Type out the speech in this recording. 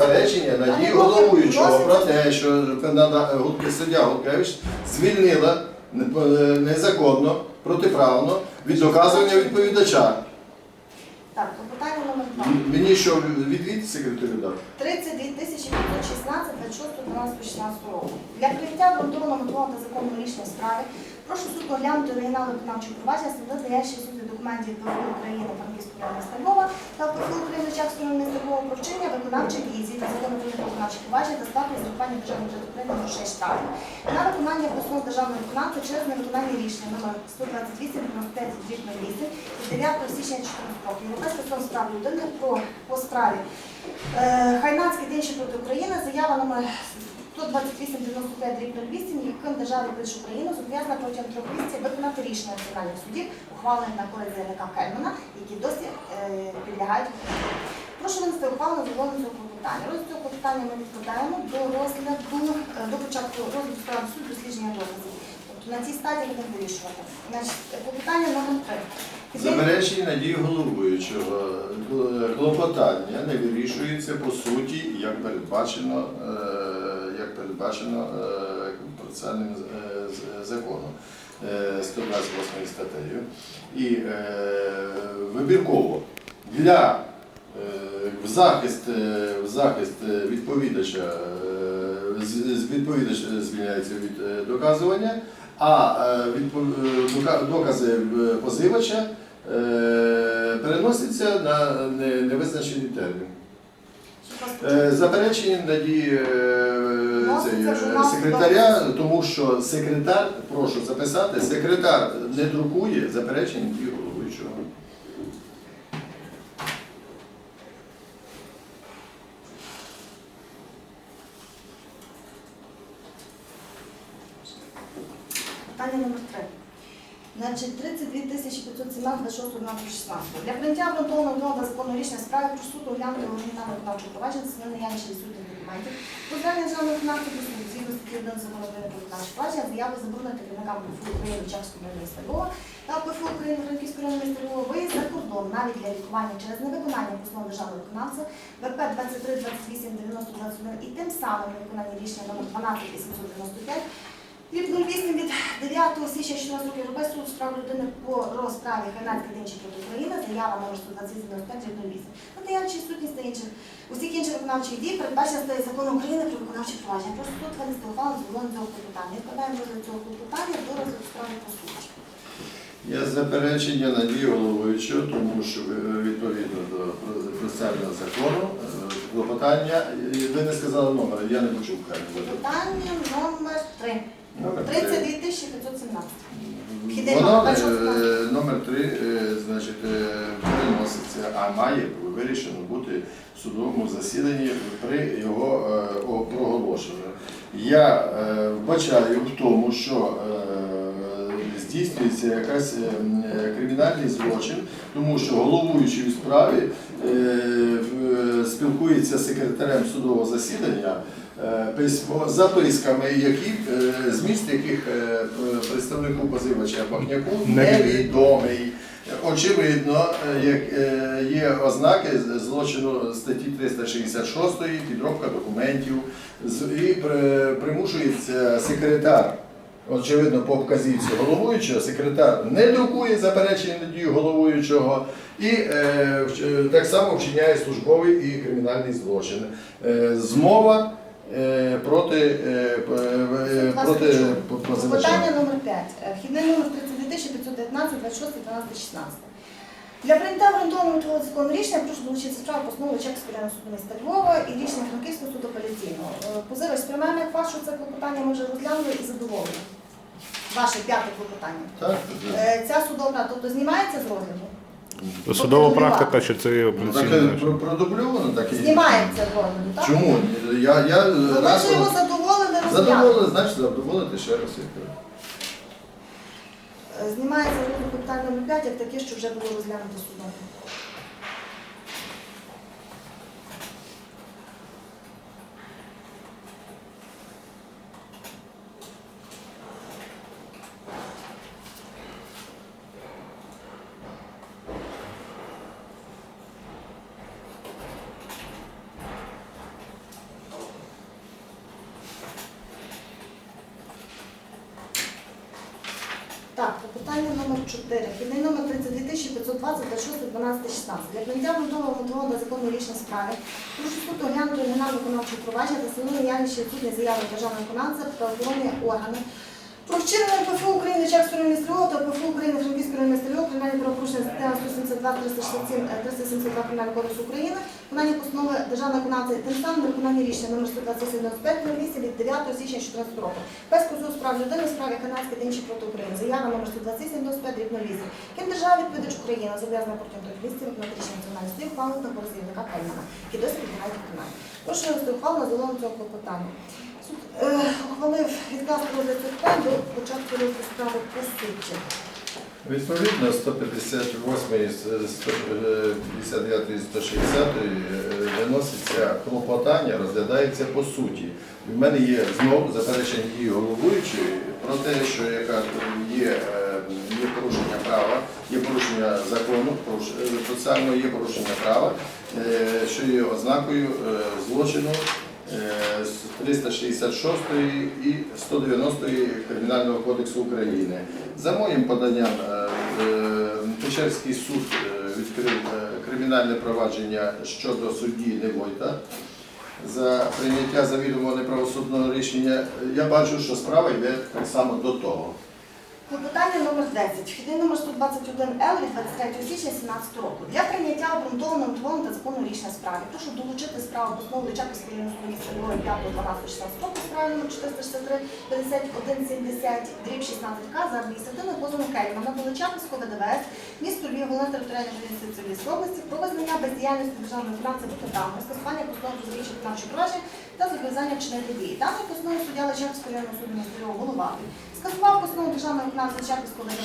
заперечення Надії головуючого про те, що Нада- суддя Гудкевич звільнила незаконно, протиправно від доказування відповідача. Так, то питання номер два. Мені що відвід секретарю дав? 32 тисячі 516 26 12 16 року. Для прийняття обґрунтованого мотивованого та законного рішення в справі прошу суд оглянути оригінал виконавчого провадження з надаючи суду документів ПФУ України Франківського міста та ПФУ України Чакського району міста Львова про вчинення виконавчих дій згідно закону України про та сплати зрахування державного бюджету України грошей штрафів на виконання основ державного виконавця через невиконання рішення номер 128 95 8 від 9 січня 2014 року. Європейський суд з людини про по справі. Е, Хайнацький день проти України, заява номер 128 95 рік 08, яким держава Польща України зобов'язана протягом трьох місяців виконати рішення національних судів, ухвалених на користь заявника Кельмана, які досі е, підлягають. Прошу винести ухвалу задоволення цього клопотання. Розгляд цього клопотання ми відкладаємо до розгляду, е, до початку розгляду справи суду дослідження доказів. Тобто на цій стадії будемо вирішувати. Значить, клопотання номер 3. Заперечення Надії головуючого е, клопотання не вирішується по суті, як передбачено, е, передбачено процесуальним законом е, 128 статтею. І е, вибірково для е, в захист, е, в захист відповідача відповідач звільняється від доказування, а докази позивача переносяться на невизначений термін. Е, Заперечення надії е, е, секретаря, тому що секретар, прошу записати, секретар не друкує заперечення надії головуючого. Питання номер 3. Значить, 32 тисячі 517 26 12 16. Для прийняття та законного рішення справи про суд оглянути оригінал виконавчого провадження з наявності відсутніх документів. Позвання державного виконавця до суду згідно статті 1 закону України про виконавче провадження заяви заборонити керівникам ПФУ України Чакського району міста Львова та ПФУ України Франківського міста Львова виїзд за кордон навіть для лікування через невиконання постанов державного виконавця ВП 23 28 90 21 і тим самим невиконання рішення номер 12 895 від 08 від 9 січня 14 року Європейського суду з прав людини по розправі Геннадський Денчик проти України, заява номер 120 від 08. Надаючи сутність та інших усіх інших виконавчих дій, передбачена статтею закону України про виконавчі провадження. Просто суд винести ухвалу з вилом цього клопотання. Відкладаємо розгляд цього клопотання до розгляду справи по суті. Є заперечення надії головуючого, тому що е, відповідно до процесуального закону е, клопотання, е, ви не сказали номер, я не почув хай. Питання номер 3. Номер три. 32 517. Вхідний Воно номер, е, першого номер 3, значить, е, переноситься, а має вирішено бути в судовому засіданні при його е, о- проголошенні. Я е, вбачаю в тому, що е, здійснюється якась е, е, кримінальний злочин, тому що головуючий у справі е, спілкується з секретарем судового засідання записками, які зміст яких представнику позивача Бахняку невідомий. Очевидно, як є ознаки злочину статті 366 підробка документів і примушується секретар. Очевидно, по вказівці головуючого, секретар не друкує заперечення надію головуючого і е, е, так само вчиняє службовий і кримінальний злочин. Е, змова е, проти, е, е, проти позивача. Питання номер 5. Вхідний номер 32 519 26 12 16. Для прийняття обґрунтованого твого закону рішення прошу долучити справу постанови Чекського суду міста Львова і рішення Франківського суду апеляційного. Е, Позивач сприймаємо як ваше це клопотання ми вже розглянули і задоволені. Ваше п'яте клопотання. Так, Е, Ця судовна, тобто знімається з розгляду? Судова практика, що це є Ну, так апеляційне. е, про- продубльовано, так і Знімається з розгляду, так? Чому? Я, я Ну, Ви раз його задоволені, розглянули. задоволений, значить задоволити ще раз. я кажу. Знімається з розгляду питання номер 5, як таке, що вже було розглянуто судом. 4, хідний номер 32520 26 12 16. Як обґрунтованого мотивованого закону рішення справи прошу суд оглянути оригінал виконавчого провадження та встановлення наявність відсутні заяви державного виконавця та правоохоронні органи про вчинення ПФУ України Чекської районної та ПФУ України Франківської стрілок, кримінальні правопорушення стаття 172 367 е, 372 Кримінального кодексу України, виконання постанови державної виконавця, тим самим виконання рішення номер 12795 на місці від 9 січня 2014 року. Без козу справ людини справі Канадської та інші проти України. Заява номер 12795 рік на вісім. Ким держава відповідач Україна зобов'язана протягом трьох місяців виконати рішення національної слів ухвалу на порозрівника Кельмана, які досі підлягають виконанню. Прошу винести ухвалу на зеленому цього клопотання. Суд е, ухвалив відкласти розгляд до початку розгляду справи по суті. Відповідно 158, 159, 160 е, виноситься клопотання, розглядається по суті. У мене є знову заперечення дії головуючої про те, що яка є, е, є порушення права, є порушення закону, е, процесуального є порушення права, що є ознакою злочину 366 і 190 Кримінального кодексу України. За моїм поданням е, е, Печерський суд е, відкрив е, кримінальне провадження щодо судді Невойта за прийняття завідомо неправосудного рішення. Я бачу, що справа йде так само до того. Клопотання номер 10. Вхідний номер 121Л від 23 січня 2017 року. Для прийняття обґрунтованого мотивованого та законного рішення справи. Прошу долучити справу основи Личаківської районної суду 5 12 16 року справи номер 463 51 70 дріб 16К за адміністративним позовом Кельмана до Личаківського ВДВС місто Львів, головне територіальне адміністрації Львівської області про визнання бездіяльності державної фінансової виконавця, скасування постанови звичайно виконавчої провадження та зобов'язання вчинити дії. Даною постановою суддя Личаківського районного суду Львова головати скасував постанову державного виконавця Чапівського